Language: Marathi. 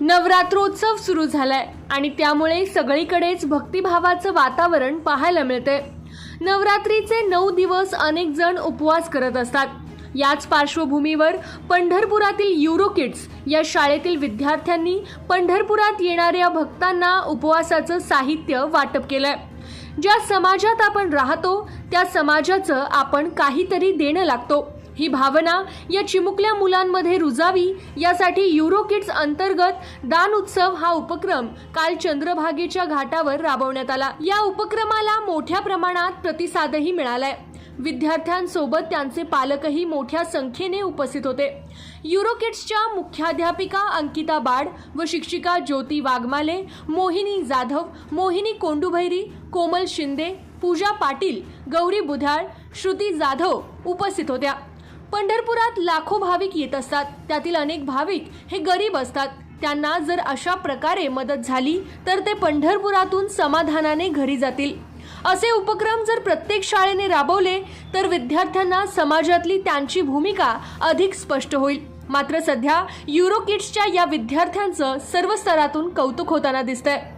नवरात्रोत्सव सुरू झालाय आणि त्यामुळे सगळीकडेच भक्तिभावाचं वातावरण पाहायला मिळते नवरात्रीचे नऊ दिवस अनेक जण उपवास करत असतात. याच पार्श्वभूमीवर पंढरपुरातील युरो किड्स या शाळेतील विद्यार्थ्यांनी पंढरपुरात येणाऱ्या भक्तांना उपवासाचं साहित्य वाटप केलंय. ज्या समाजात आपण राहतो त्या समाजाचं आपण काहीतरी देणं लागतो. ही भावना या चिमुकल्या मुलांमध्ये रुजावी यासाठी युरो किड्स अंतर्गत दान उत्सव हा उपक्रम काल चंद्रभागेच्या घाटावर राबवण्यात आला. या उपक्रमाला मोठ्या प्रमाणात प्रतिसादही मिळालाय. विद्यार्थ्यांसोबत त्यांचे पालकही मोठ्या संख्येने उपस्थित होते. युरो किड्सच्या मुख्याध्यापिका अंकिता बाड व शिक्षिका ज्योती वाघमाले मोहिनी जाधव मोहिनी कोंडुभैरी कोमल शिंदे पूजा पाटील गौरी बुधाळ श्रुती जाधव उपस्थित होत्या. पंढरपुरात लाखो भाविक येत असतात. त्यातील अनेक भाविक हे गरीब असतात. त्यांना जर अशा प्रकारे मदत झाली तर ते पंढरपुरातून समाधानाने घरी जातील. असे उपक्रम जर प्रत्येक शाळेने राबवले तर विद्यार्थ्यांना समाजातली त्यांची भूमिका अधिक स्पष्ट होईल. मात्र सध्या युरो किड्सच्या या विद्यार्थ्यांचं सर्व स्तरातून कौतुक होताना दिसतंय.